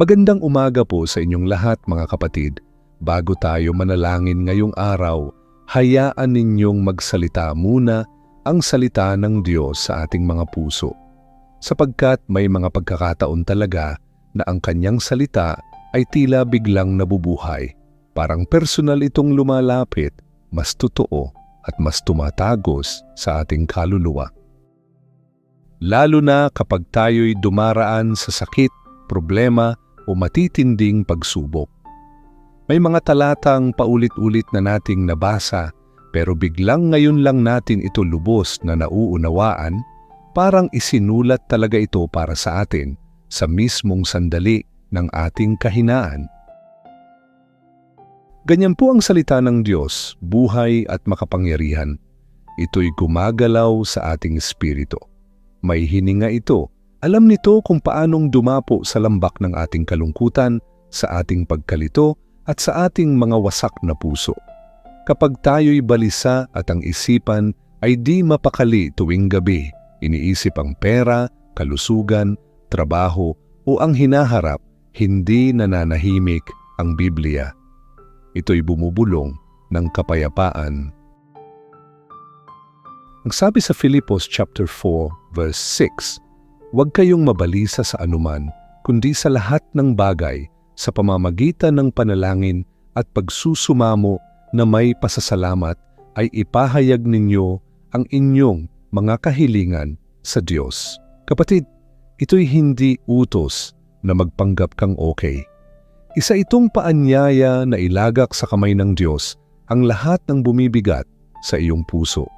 Magandang umaga po sa inyong lahat mga kapatid. Bago tayo manalangin ngayong araw, hayaan ninyong magsalita muna ang salita ng Diyos sa ating mga puso. Sapagkat may mga pagkakataon talaga na ang kanyang salita ay tila biglang nabubuhay. Parang personal itong lumalapit, mas totoo at mas tumatagos sa ating kaluluwa. Lalo na kapag tayo'y dumaraan sa sakit, problema o matitinding pagsubok. May mga talatang paulit-ulit na nating nabasa pero biglang ngayon lang natin ito lubos na nauunawaan, parang isinulat talaga ito para sa atin sa mismong sandali ng ating kahinaan. Ganyan po ang salita ng Diyos, buhay at makapangyarihan. Ito'y gumagalaw sa ating espiritu. May hininga ito. Alam nito kung paanong dumapo sa lambak ng ating kalungkutan, sa ating pagkalito at sa ating mga wasak na puso. Kapag tayo'y balisa at ang isipan ay di mapakali tuwing gabi, iniisip ang pera, kalusugan, trabaho o ang hinaharap, hindi nananahimik ang Biblia. Ito'y bumubulong ng kapayapaan. Ang sabi sa Filipos chapter 4 verse 6, Huwag kayong mabalisa sa anuman, kundi sa lahat ng bagay sa pamamagitan ng panalangin at pagsusumamo na may pasasalamat ay ipahayag ninyo ang inyong mga kahilingan sa Diyos. Kapatid, ito'y hindi utos na magpanggap kang okay. Isa itong paanyaya na ilagak sa kamay ng Diyos ang lahat ng bumibigat sa iyong puso.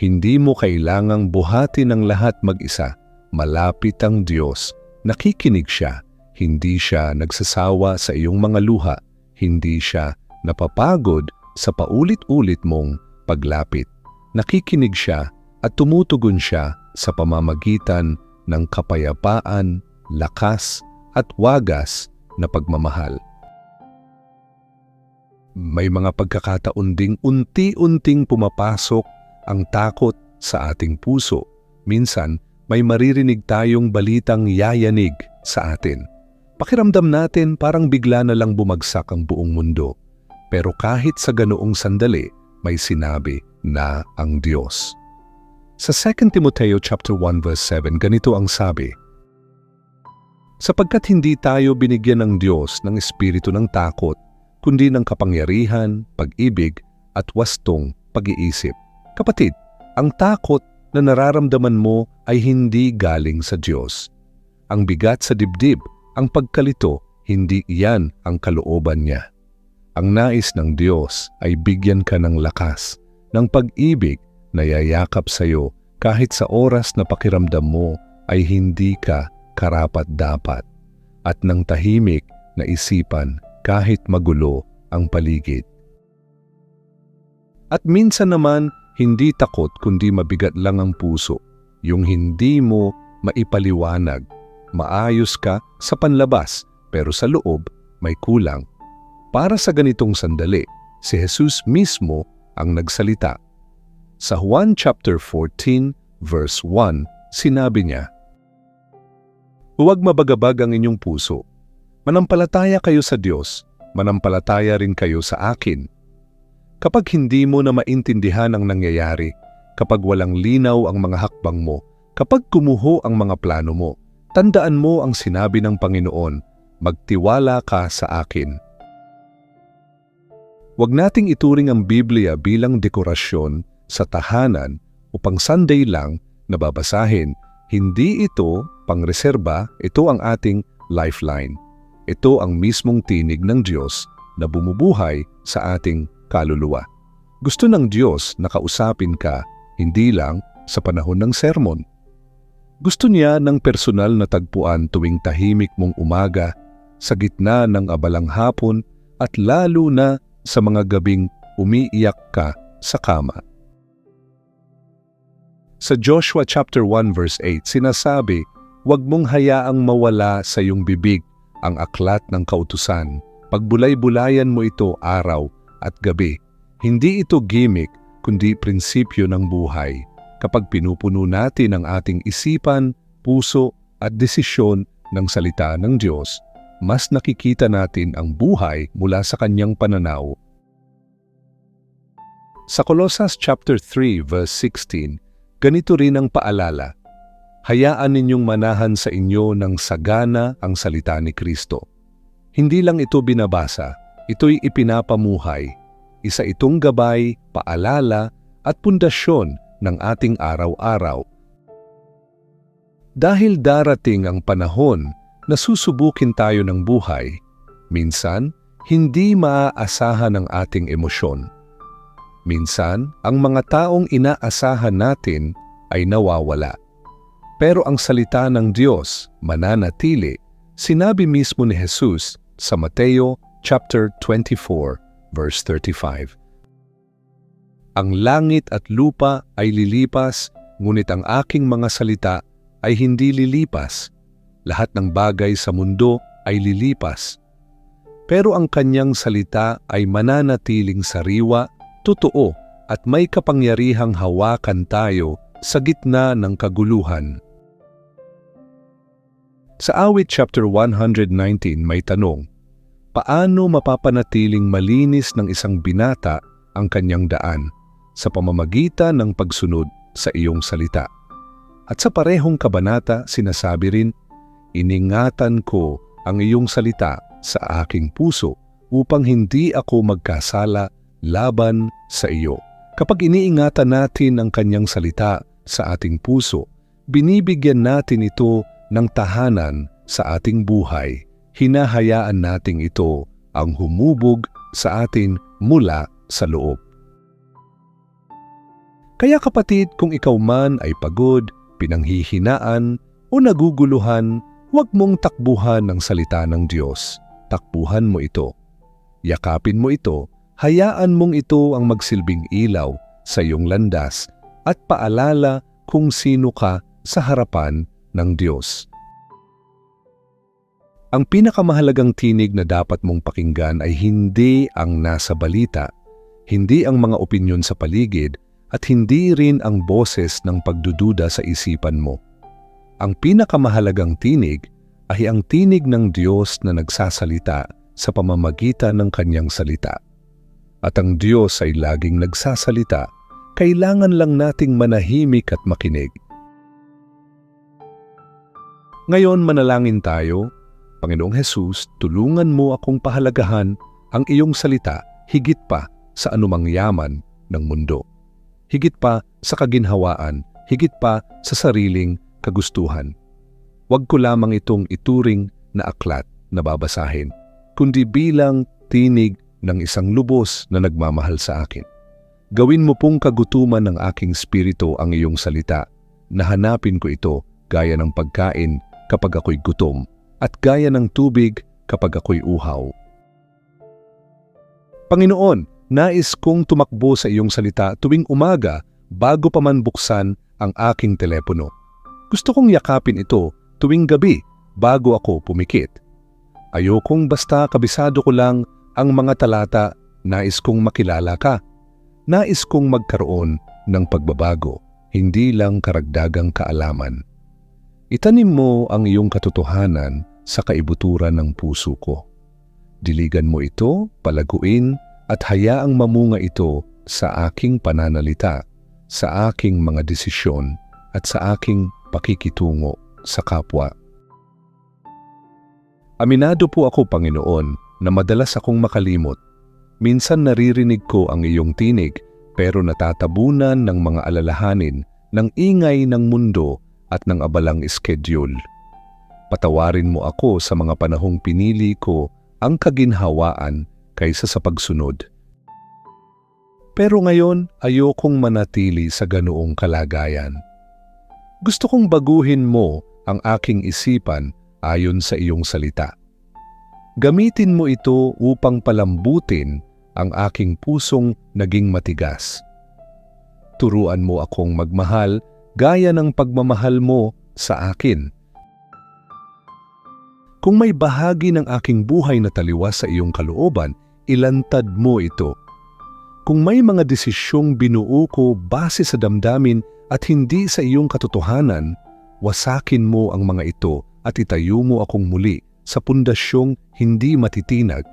Hindi mo kailangang buhati ng lahat mag-isa. Malapit ang Diyos. Nakikinig siya. Hindi siya nagsasawa sa iyong mga luha. Hindi siya napapagod sa paulit-ulit mong paglapit. Nakikinig siya at tumutugon siya sa pamamagitan ng kapayapaan, lakas at wagas na pagmamahal. May mga pagkakataon ding unti-unting pumapasok ang takot sa ating puso. Minsan, may maririnig tayong balitang yayanig sa atin. Pakiramdam natin parang bigla na lang bumagsak ang buong mundo. Pero kahit sa ganoong sandali, may sinabi na ang Diyos. Sa 2 Timoteo chapter 1 verse 7, ganito ang sabi, Sapagkat hindi tayo binigyan ng Diyos ng espiritu ng takot, kundi ng kapangyarihan, pag-ibig, at wastong pag-iisip. Kapatid, ang takot na nararamdaman mo ay hindi galing sa Diyos. Ang bigat sa dibdib, ang pagkalito, hindi iyan ang kalooban niya. Ang nais ng Diyos ay bigyan ka ng lakas, ng pag-ibig na yayakap sa iyo kahit sa oras na pakiramdam mo ay hindi ka karapat-dapat at ng tahimik na isipan kahit magulo ang paligid. At minsan naman, hindi takot kundi mabigat lang ang puso, yung hindi mo maipaliwanag. Maayos ka sa panlabas pero sa loob may kulang. Para sa ganitong sandali, si Jesus mismo ang nagsalita. Sa Juan chapter 14 verse 1, sinabi niya, Huwag mabagabag ang inyong puso. Manampalataya kayo sa Diyos, manampalataya rin kayo sa akin. Kapag hindi mo na maintindihan ang nangyayari, kapag walang linaw ang mga hakbang mo, kapag kumuho ang mga plano mo, tandaan mo ang sinabi ng Panginoon, magtiwala ka sa akin. Huwag nating ituring ang Biblia bilang dekorasyon sa tahanan upang Sunday lang nababasahin hindi ito pangreserba, ito ang ating lifeline. Ito ang mismong tinig ng Diyos na bumubuhay sa ating kaluluwa. Gusto ng Diyos na kausapin ka hindi lang sa panahon ng sermon. Gusto niya ng personal na tagpuan tuwing tahimik mong umaga, sa gitna ng abalang hapon at lalo na sa mga gabing umiiyak ka sa kama. Sa Joshua chapter 1 verse 8 sinasabi, Huwag mong hayaang mawala sa iyong bibig ang aklat ng kautusan. Pagbulay-bulayan mo ito araw at gabi. Hindi ito gimmick kundi prinsipyo ng buhay. Kapag pinupuno natin ang ating isipan, puso at desisyon ng salita ng Diyos, mas nakikita natin ang buhay mula sa kanyang pananaw. Sa Colossus chapter 3 verse 16, ganito rin ang paalala. Hayaan ninyong manahan sa inyo ng sagana ang salita ni Kristo. Hindi lang ito binabasa, ito'y ipinapamuhay. Isa itong gabay, paalala at pundasyon ng ating araw-araw. Dahil darating ang panahon na susubukin tayo ng buhay, minsan hindi maaasahan ang ating emosyon. Minsan, ang mga taong inaasahan natin ay nawawala. Pero ang salita ng Diyos mananatili, sinabi mismo ni Jesus sa Mateo chapter 24 verse 35. Ang langit at lupa ay lilipas, ngunit ang aking mga salita ay hindi lilipas. Lahat ng bagay sa mundo ay lilipas. Pero ang kanyang salita ay mananatiling sariwa, totoo at may kapangyarihang hawakan tayo sa gitna ng kaguluhan. Sa awit chapter 119 may tanong, Paano mapapanatiling malinis ng isang binata ang kanyang daan sa pamamagitan ng pagsunod sa iyong salita? At sa parehong kabanata sinasabi rin, Iningatan ko ang iyong salita sa aking puso upang hindi ako magkasala laban sa iyo. Kapag iniingatan natin ang kanyang salita sa ating puso, binibigyan natin ito ng tahanan sa ating buhay. Hinahayaan nating ito ang humubog sa atin mula sa loob. Kaya kapatid, kung ikaw man ay pagod, pinanghihinaan o naguguluhan, huwag mong takbuhan ng salita ng Diyos. Takbuhan mo ito. Yakapin mo ito, hayaan mong ito ang magsilbing ilaw sa iyong landas at paalala kung sino ka sa harapan ng Diyos. Ang pinakamahalagang tinig na dapat mong pakinggan ay hindi ang nasa balita, hindi ang mga opinyon sa paligid, at hindi rin ang boses ng pagdududa sa isipan mo. Ang pinakamahalagang tinig ay ang tinig ng Diyos na nagsasalita sa pamamagitan ng kanyang salita. At ang Diyos ay laging nagsasalita, kailangan lang nating manahimik at makinig. Ngayon manalangin tayo, Panginoong Hesus, tulungan mo akong pahalagahan ang iyong salita higit pa sa anumang yaman ng mundo higit pa sa kaginhawaan, higit pa sa sariling kagustuhan. Huwag ko lamang itong ituring na aklat na babasahin, kundi bilang tinig ng isang lubos na nagmamahal sa akin. Gawin mo pong kagutuman ng aking spirito ang iyong salita, na hanapin ko ito gaya ng pagkain kapag ako'y gutom at gaya ng tubig kapag ako'y uhaw. Panginoon, Nais kong tumakbo sa iyong salita tuwing umaga bago pa man buksan ang aking telepono. Gusto kong yakapin ito tuwing gabi bago ako pumikit. Ayokong basta kabisado ko lang ang mga talata, nais kong makilala ka. Nais kong magkaroon ng pagbabago, hindi lang karagdagang kaalaman. Itanim mo ang iyong katotohanan sa kaibuturan ng puso ko. Diligan mo ito, palaguin, at hayaang mamunga ito sa aking pananalita, sa aking mga desisyon at sa aking pakikitungo sa kapwa. Aminado po ako, Panginoon, na madalas akong makalimot. Minsan naririnig ko ang iyong tinig pero natatabunan ng mga alalahanin ng ingay ng mundo at ng abalang schedule. Patawarin mo ako sa mga panahong pinili ko ang kaginhawaan kaysa sa pagsunod. Pero ngayon, ayokong manatili sa ganoong kalagayan. Gusto kong baguhin mo ang aking isipan ayon sa iyong salita. Gamitin mo ito upang palambutin ang aking pusong naging matigas. Turuan mo akong magmahal gaya ng pagmamahal mo sa akin. Kung may bahagi ng aking buhay na taliwas sa iyong kalooban, ilantad mo ito. Kung may mga desisyong binuo ko base sa damdamin at hindi sa iyong katotohanan, wasakin mo ang mga ito at itayo mo akong muli sa pundasyong hindi matitinag.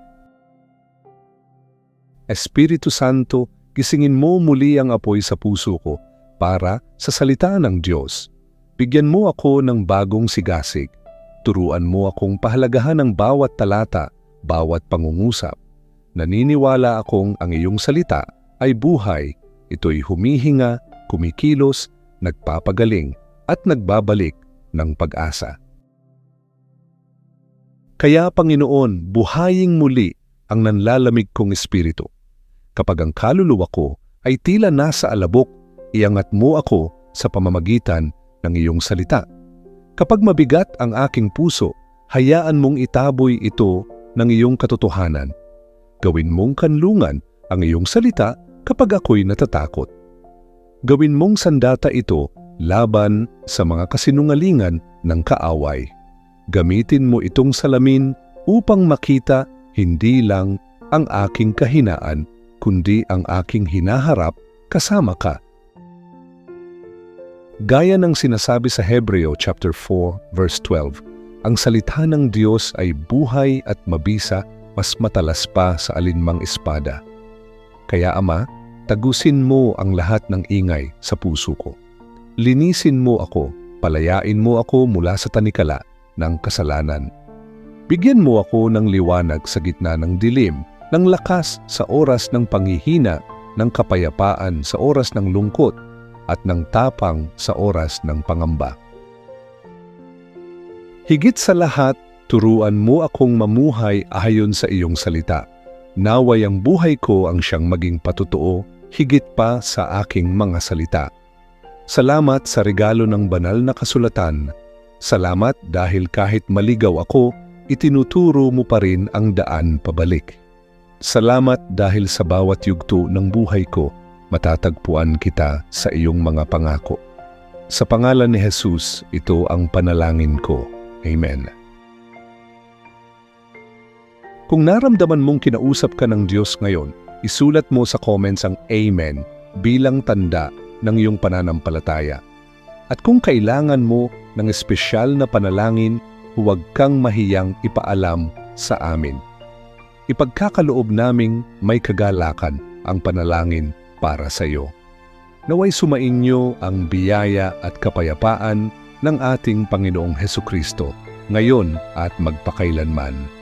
Espiritu Santo, gisingin mo muli ang apoy sa puso ko para sa salita ng Diyos. Bigyan mo ako ng bagong sigasig. Turuan mo akong pahalagahan ng bawat talata, bawat pangungusap. Naniniwala akong ang iyong salita ay buhay. Ito'y humihinga, kumikilos, nagpapagaling, at nagbabalik ng pag-asa. Kaya Panginoon, buhaying muli ang nanlalamig kong espiritu. Kapag ang kaluluwa ko ay tila nasa alabok, iangat mo ako sa pamamagitan ng iyong salita. Kapag mabigat ang aking puso, hayaan mong itaboy ito ng iyong katotohanan. Gawin mong kanlungan ang iyong salita kapag ako'y natatakot. Gawin mong sandata ito laban sa mga kasinungalingan ng kaaway. Gamitin mo itong salamin upang makita hindi lang ang aking kahinaan, kundi ang aking hinaharap kasama ka. Gaya ng sinasabi sa Hebreo chapter 4 verse 12, ang salita ng Diyos ay buhay at mabisa mas matalas pa sa alinmang espada. Kaya Ama, tagusin mo ang lahat ng ingay sa puso ko. Linisin mo ako, palayain mo ako mula sa tanikala ng kasalanan. Bigyan mo ako ng liwanag sa gitna ng dilim, ng lakas sa oras ng panghihina, ng kapayapaan sa oras ng lungkot, at ng tapang sa oras ng pangamba. Higit sa lahat, turuan mo akong mamuhay ayon sa iyong salita. Naway ang buhay ko ang siyang maging patutuo higit pa sa aking mga salita. Salamat sa regalo ng banal na kasulatan. Salamat dahil kahit maligaw ako, itinuturo mo pa rin ang daan pabalik. Salamat dahil sa bawat yugto ng buhay ko, matatagpuan kita sa iyong mga pangako. Sa pangalan ni Jesus, ito ang panalangin ko. Amen. Kung naramdaman mong kinausap ka ng Diyos ngayon, isulat mo sa comments ang Amen bilang tanda ng iyong pananampalataya. At kung kailangan mo ng espesyal na panalangin, huwag kang mahiyang ipaalam sa amin. Ipagkakaloob naming may kagalakan ang panalangin para sa iyo. Naway sumainyo ang biyaya at kapayapaan ng ating Panginoong Heso Kristo ngayon at magpakailanman.